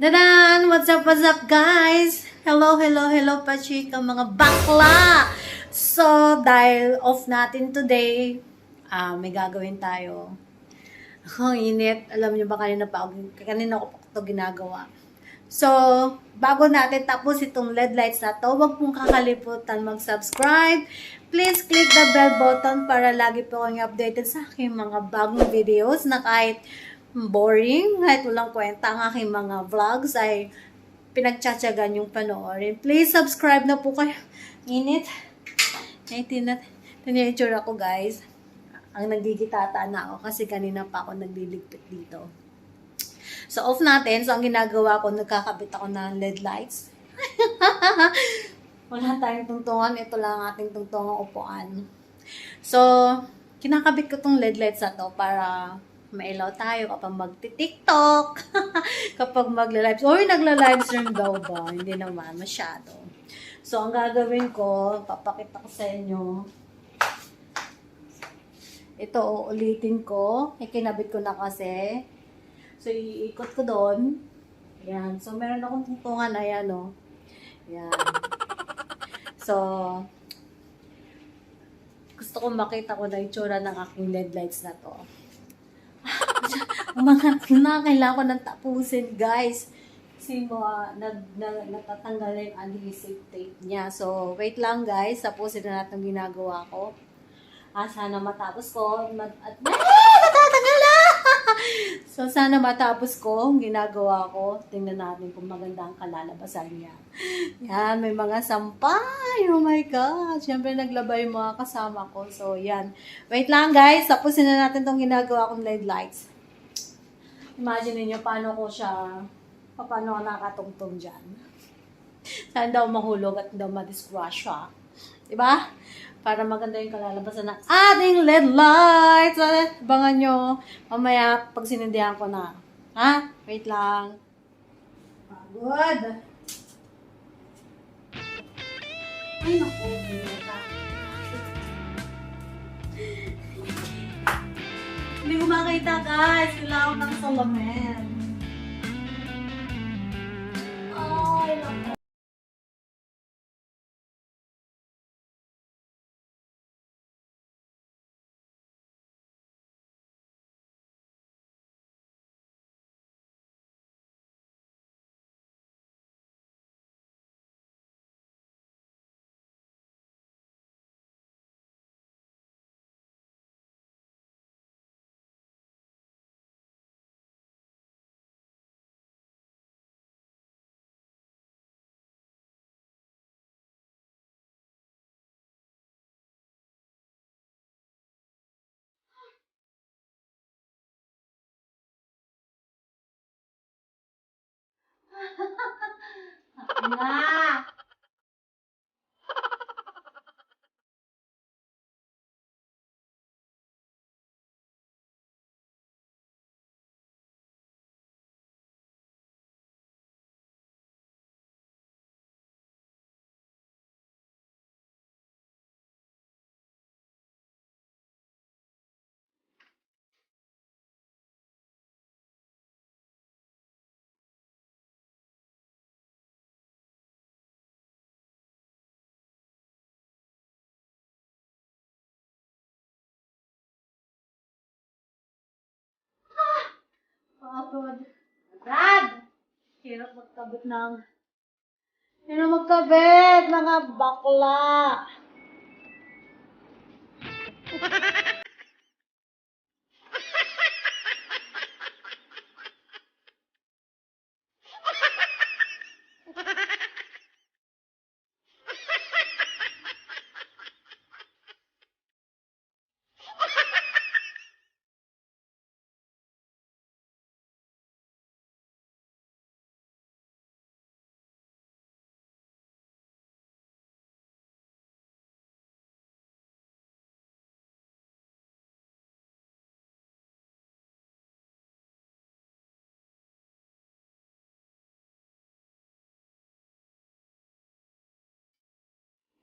Dadan! What's up, what's up, guys? Hello, hello, hello, pachika, mga bakla! So, dahil off natin today, ah may gagawin tayo. Ang init. Alam niyo ba kanina pa, ako- kanina ko pa ito ginagawa. So, bago natin tapos itong LED lights na to, huwag pong kakalimutan mag-subscribe. Please click the bell button para lagi po kayong updated sa aking mga bagong videos na kahit boring, kahit walang kwenta ang aking mga vlogs ay pinagtsatsagan yung panoorin. Please subscribe na po kayo. Init. Ay, tinat. Ito yung itsura ko, guys. Ang nagigitata na ako kasi kanina pa ako nagliligpit dito. So, off natin. So, ang ginagawa ko, nagkakabit ako ng LED lights. Wala tayong tungtungan. Ito lang ang ating tungtungan upuan. So, kinakabit ko tong LED lights na to para mailaw tayo kapag magti-tiktok, kapag magla-live. Oy, nagla-live stream daw ba? Hindi naman, masyado. So, ang gagawin ko, papakita ko sa inyo. Ito, uulitin ko. Ikinabit ko na kasi. So, iikot ko doon. Ayan. So, meron akong tungtungan. Ayan, o. Ayan. So, gusto ko makita ko na itsura ng aking LED lights na to. Umangat na, kailangan ko nang tapusin, guys. Kasi mga, nag, nag, natatanggal na yung adhesive tape niya. So, wait lang, guys. Tapusin na natin ginagawa ko. Ah, sana matapos ko. Mat, at, ah, natatanggal na! so, sana matapos ko ang ginagawa ko. Tingnan natin kung maganda ang kalalabasan niya. Yan, may mga sampay. Oh my God. Siyempre, naglaba yung mga kasama ko. So, yan. Wait lang, guys. Tapusin na natin tong ginagawa kong LED lights. Imagine niyo paano ko siya, paano ako nakatungtong dyan. Saan daw mahulog at daw madisgrasya. Diba? Para maganda yung kalalabasan ng ating LED lights. Abangan nyo. Mamaya, pag sinindihan ko na. Ha? Wait lang. Pagod. Ay, naku. Pinata. Hindi ko makita, guys. Kailangan ng salamin. Ay, Pagod. Dad! Hirap magkabit ng... Hirap magkabit, mga bakla!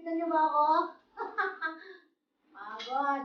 Kita niyo ba ako? Pagod.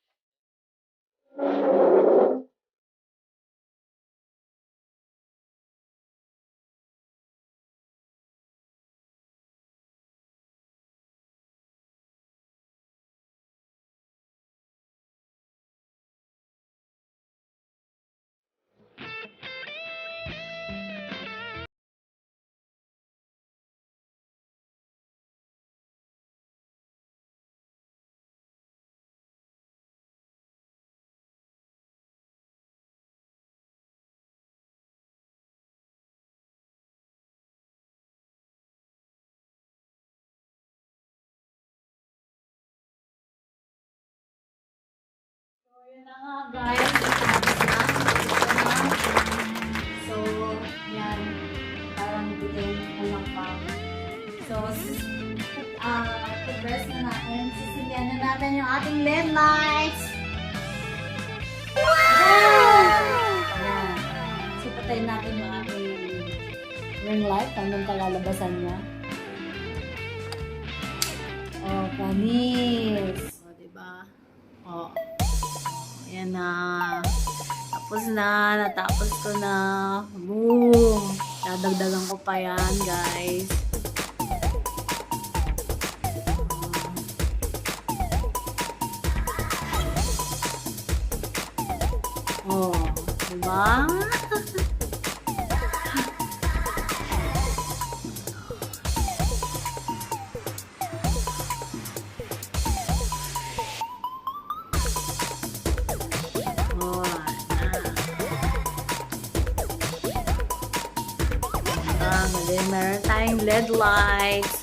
Yun na nga guys, tapos na. So, yan. Parang bitin ko lang pa. So, ah, progress na natin. Sisilyan na natin yung ating LED lights. Wow! Ayan. So, patayin natin yung ating ring light hanggang kalalabasan niya. Oh, panis. Oh, diba? Oh. Ayan na. Tapos na. Natapos ko na. Boom! Dadagdagan ko pa yan, guys. Oh, diba? Mali. Meron tayong LED lights.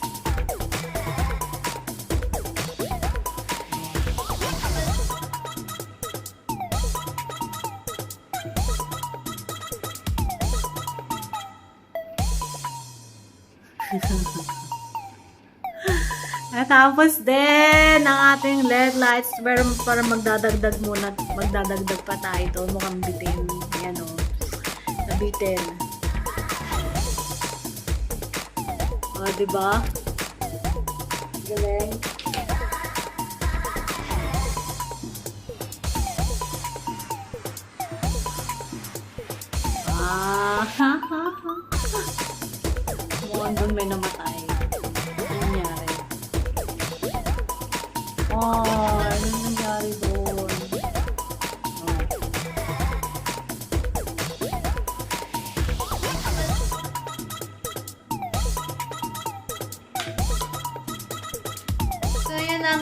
Natapos din ang ating LED lights. Pero para magdadagdag muna, magdadagdag pa tayo ito. Mukhang bitin. Yan o. Nabitin. O, oh, diba? Galing. Ah, ha, ha, ha. May namatay. Ano nangyari? Oh,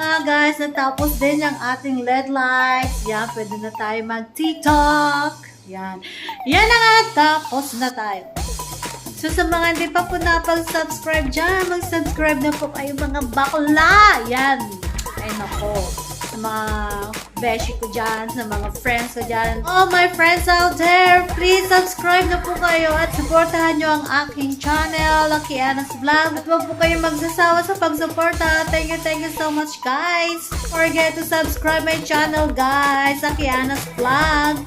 na guys. Natapos din yung ating LED lights. Yan, pwede na tayo mag-TikTok. Yan. Yan na nga. Tapos na tayo. So, sa mga hindi pa po napag-subscribe dyan, mag-subscribe na po kayo mga bakla. Yan. Ay, nako. Sa mga beshi ko dyan, sa mga friends ko dyan. Oh, my friends out there, please subscribe na po kayo at supportahan nyo ang aking channel, Lucky Anna's Vlog. At huwag po kayo magsasawa sa pagsuporta. Thank you, thank you so much, guys. Forget to subscribe my channel, guys, Lucky Anna's Vlog.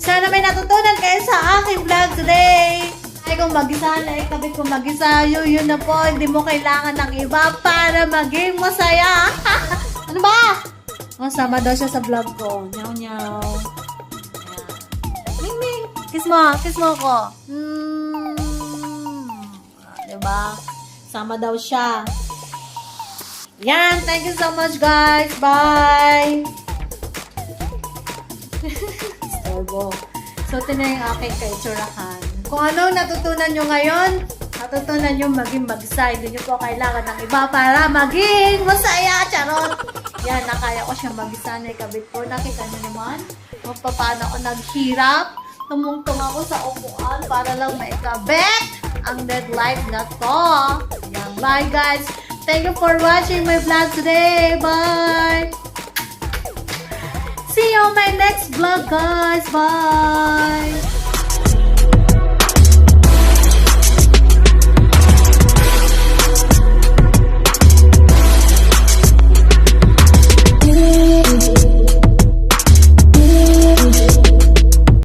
Sana may natutunan kayo sa aking vlog today. Ay, kung mag-isa na, ikabi kung mag-isa, yun, yun na po, hindi mo kailangan ng iba para maging masaya. ano ba? Oh, sama daw siya sa vlog ko. Nyaw, nyaw. Ming, ming. Kiss mo, kiss mo ko. Hmm. Ah, Diba? Sama daw siya. Yan, thank you so much guys. Bye! Storbo. So, ito na yung aking kaitsurahan. Kung ano natutunan nyo ngayon, natutunan nyo maging mag-side. Hindi nyo po kailangan ng iba para maging masaya. Charot! Yan, nakaya ko siya mag-isa na ikabit ko. Nakita nyo naman kung paano ako naghirap. Tumungtong ako sa upuan para lang maikabit ang dead light na to. Yan, bye guys! Thank you for watching my vlog today. Bye! See you on my next vlog, guys. Bye.